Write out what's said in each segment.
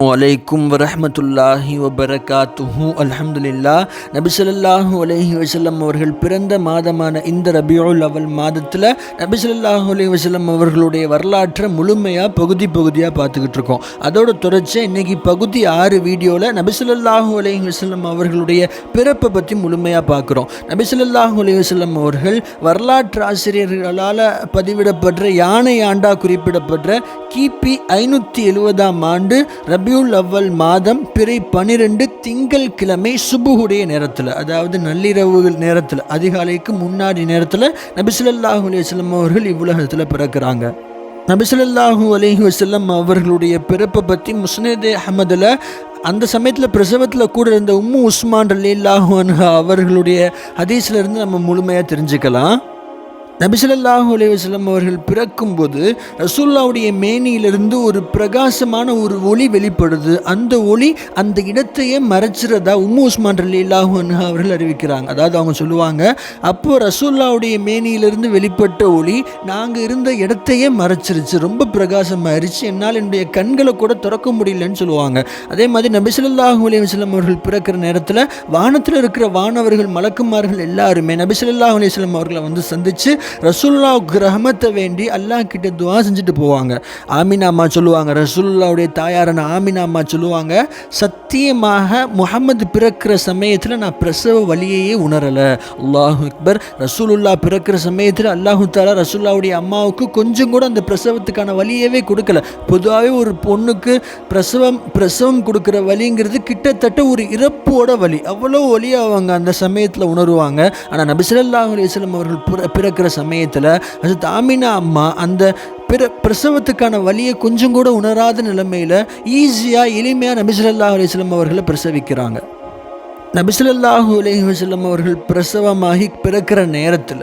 வலைக்கும் வரமத்துல்லாஹி வபரகாத்துஹு அலமதுல்லா நபி அலஹி வசல்லம் அவர்கள் பிறந்த மாதமான இந்த ரபியுல் அவல் மாதத்தில் நபி அலஹி வசல்லம் அவர்களுடைய வரலாற்றை முழுமையாக பகுதி பகுதியாக பார்த்துக்கிட்டு இருக்கோம். அதோட தொடர்ச்சியாக இன்னைக்கு பகுதி ஆறு வீடியோவில் நபி அலஹி வசல்லம் அவர்களுடைய பிறப்பை பற்றி முழுமையாக பார்க்குறோம். நபி அலஹி வசல்லம் அவர்கள் வரலாற்று ஆசிரியர்களால் பதிவிடப்படுற யானை ஆண்டா குறிப்பிடப்படுற கிபி ஐநூற்றி எழுபதாம் ஆண்டு ரபியுல் அவ்வல் மாதம் பிறை பனிரெண்டு திங்கள் கிழமை சுபுகுடைய நேரத்தில் அதாவது நள்ளிரவு நேரத்தில் அதிகாலைக்கு முன்னாடி நேரத்தில் நபிசுல்லாஹு அலையம் அவர்கள் இவ்வுலகத்தில் பிறக்கிறாங்க. நபிசுல்லாஹூ அலைஹி வசல்லம் அவர்களுடைய பிறப்பை பற்றி முஸ்னேதே அஹமதில் அந்த சமயத்தில் பிரசவத்தில் கூட இருந்த உம்மு உஸ்மான் அல்லாஹு அவர்களுடைய ஹதீஸ்லேருந்து நம்ம முழுமையாக தெரிஞ்சுக்கலாம். நபிசல்லாஹு அலைவாஸ்லம் அவர்கள் பிறக்கும்போது ரசூல்லாவுடைய மேனியிலிருந்து ஒரு பிரகாசமான ஒரு ஒளி வெளிப்படுது. அந்த ஒளி அந்த இடத்தையே மறைச்சிறதா உம்மு உஸ்மான் அலி இல்லாஹு அவர்கள் அறிவிக்கிறாங்க. அதாவது அவங்க சொல்லுவாங்க அப்போது ரசூல்லாவுடைய மேனியிலிருந்து வெளிப்பட்ட ஒளி நாங்கள் இருந்த இடத்தையே மறைச்சிருச்சு. ரொம்ப பிரகாசமாயிருச்சு என்னால் என்னுடைய கண்களை கூட திறக்க முடியலன்னு சொல்லுவாங்க. அதே மாதிரி நபிசல்லாஹு அலைவாஸ்லம் அவர்கள் பிறக்கிற நேரத்தில் வானத்தில் இருக்கிற வானவர்கள் மலக்குமார்கள் எல்லாருமே நபிசல்லாஹு அலைவாஸ்லம் அவர்களை வந்து சந்தித்து ரசூல்லாவுக்கு ரஹமத்தை வேண்டி அல்லாஹ் கிட்ட துவா செஞ்சுட்டு போவாங்க. ஆமினா அம்மா சொல்லுவாங்க. ரசூல்லாவுடைய தாயாரான ஆமினா அம்மா சொல்லுவாங்க. சத்தியமாக முகமது பிறக்கிற சமயத்தில் நான் பிரசவ வழியையே உணரலை. அல்லாஹு அக்பர். ரசூலுல்லா பிறக்கிற சமயத்தில் அல்லாஹு தாலா ரசூல்லாவுடைய அம்மாவுக்கு கொஞ்சம் கூட அந்த பிரசவத்துக்கான வழியவே கொடுக்கல. பொதுவாகவே ஒரு பொண்ணுக்கு பிரசவம் பிரசவம் கொடுக்குற வழிங்கிறது கிட்டத்தட்ட ஒரு இறப்போட வழி. அவ்வளோ வழி அவங்க அந்த சமயத்தில் உணருவாங்க. ஆனால் நபிசல்லாஹ் அலிஸ்லம் அவர்கள் பிற- பிறக்கிற சமயத்தில் அது தாமினா அம்மா அந்த பிற பிரசவத்துக்கான வழியை கொஞ்சம் கூட உணராத நிலைமையில் ஈஸியாக எளிமையாக நபிசுல்லா அலிஸ்லாம் அவர்களை பிரசவிக்கிறாங்க. நபிசல்லாஹு அலஹி வசல்லம் அவர்கள் பிரசவமாகி பிறக்கிற நேரத்தில்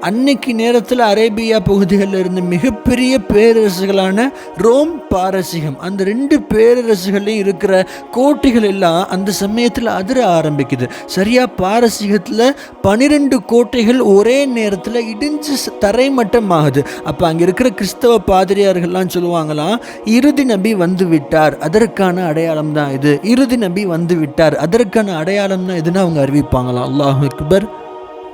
அன்னைக்கு நேரத்தில் அரேபியா பகுதிகளில் இருந்து மிகப்பெரிய பேரரசுகளான ரோம் பாரசீகம் அந்த ரெண்டு பேரரசுகள்லையும் இருக்கிற கோட்டைகள் எல்லாம் அந்த சமயத்தில் அதிர ஆரம்பிக்குது. சரியாக பாரசீகத்தில் பனிரெண்டு கோட்டைகள் ஒரே நேரத்தில் இடிஞ்சு ச- தரைமட்டம் ஆகுது அப்போ அங்கே இருக்கிற கிறிஸ்தவ பாதிரியார்கள்லாம் சொல்லுவாங்களாம் இறுதி நபி வந்து விட்டார் அதற்கான அடையாளம் தான் இது. இறுதி நபி வந்து விட்டார் அதற்கான அடையாளம் அடையாளம்னா எதுனா அவங்க அறிவிப்பாங்களாம் அல்லாஹ் அக்பர்.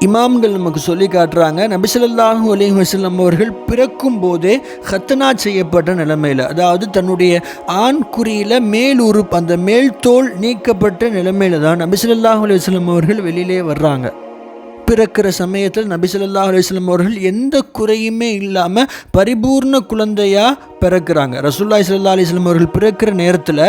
இமாம்கள் நமக்கு சொல்லி காட்டுறாங்க நபிசல்லாஹு அலி வசல்லம் அவர்கள் பிறக்கும் போதே ஹத்தனா செய்யப்பட்ட நிலைமையில் அதாவது தன்னுடைய ஆண் குறியில் மேல் உறுப்பு அந்த மேல் தோல் நீக்கப்பட்ட நிலைமையில் தான் நபிசல்லாஹு அலி வஸ்லம் அவர்கள் வெளியிலே வர்றாங்க. பிறக்கிற சமயத்தில் நபிசல்லா அலுவலம் அவர்கள் எந்த குறையுமே இல்லாமல் பரிபூர்ண குழந்தையாக பிறக்கிறாங்க. ரசூலுல்லாஹி ஸல்லல்லாஹு அலிஸ்லம் அவர்கள் பிறக்கிற நேரத்தில்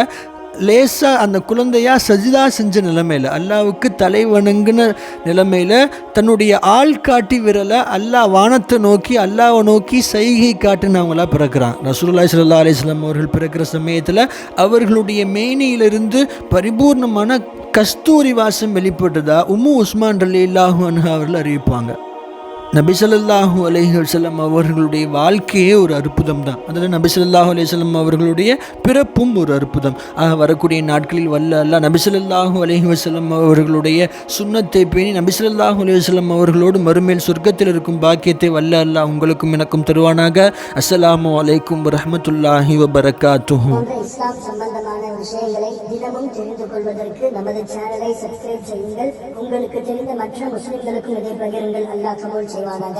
லேசாக அந்த குழந்தையாக சஜிதா செஞ்ச நிலைமையில் அல்லாவுக்கு தலை வணங்குன நிலைமையில் தன்னுடைய ஆள் காட்டி விரலை அல்லாஹ் வானத்தை நோக்கி அல்லாவை நோக்கி சைகை காட்டுனவங்களா பிறக்கிறான். ரசூல்லா சல்லா அலிஸ்லாம் அவர்கள் பிறக்கிற சமயத்தில் அவர்களுடைய மேனியிலிருந்து பரிபூர்ணமான கஸ்தூரி வாசம் வெளிப்பட்டதா உம்மு உஸ்மான் ரலி இல்லாஹு அவர்கள் அறிவிப்பாங்க. நபிசல்லாஹு ஸல்லல்லாஹு அவர்களுடைய வாழ்க்கையே ஒரு அற்புதம் தான். அதில் நபிசல்லாஹு ஸல்லல்லாஹு அவர்களுடைய பிறப்பும் ஒரு அற்புதம். ஆக வரக்கூடிய நாட்களில் வல்ல அல்ல நபிசல்லாஹு அலஹி அலைஹி அவர்களுடைய சுண்ணத்தை பேணி நபிசல்லாஹு ஸல்லல்லாஹு அவர்களோடு மறுமேல் சொர்க்கத்தில் இருக்கும் பாக்கியத்தை வல்ல அல்ல உங்களுக்கும் எனக்கும் தருவானாக. அஸ்ஸலாமு அலைக்கும் வரஹ்மத்துல்லாஹி வபரகாத்துஹு. இஸ்லாம் சம்பந்தமான விஷயங்களை தினமும் தெரிந்து கொள்வதற்கு நமது சேனலை சப்ஸ்கிரைப் செய்யுங்கள். உங்களுக்கு தெரிந்த மற்ற முஸ்லிம்களுக்கும் இதை பகிருங்கள். அல்லாஹ் கபூல் はい。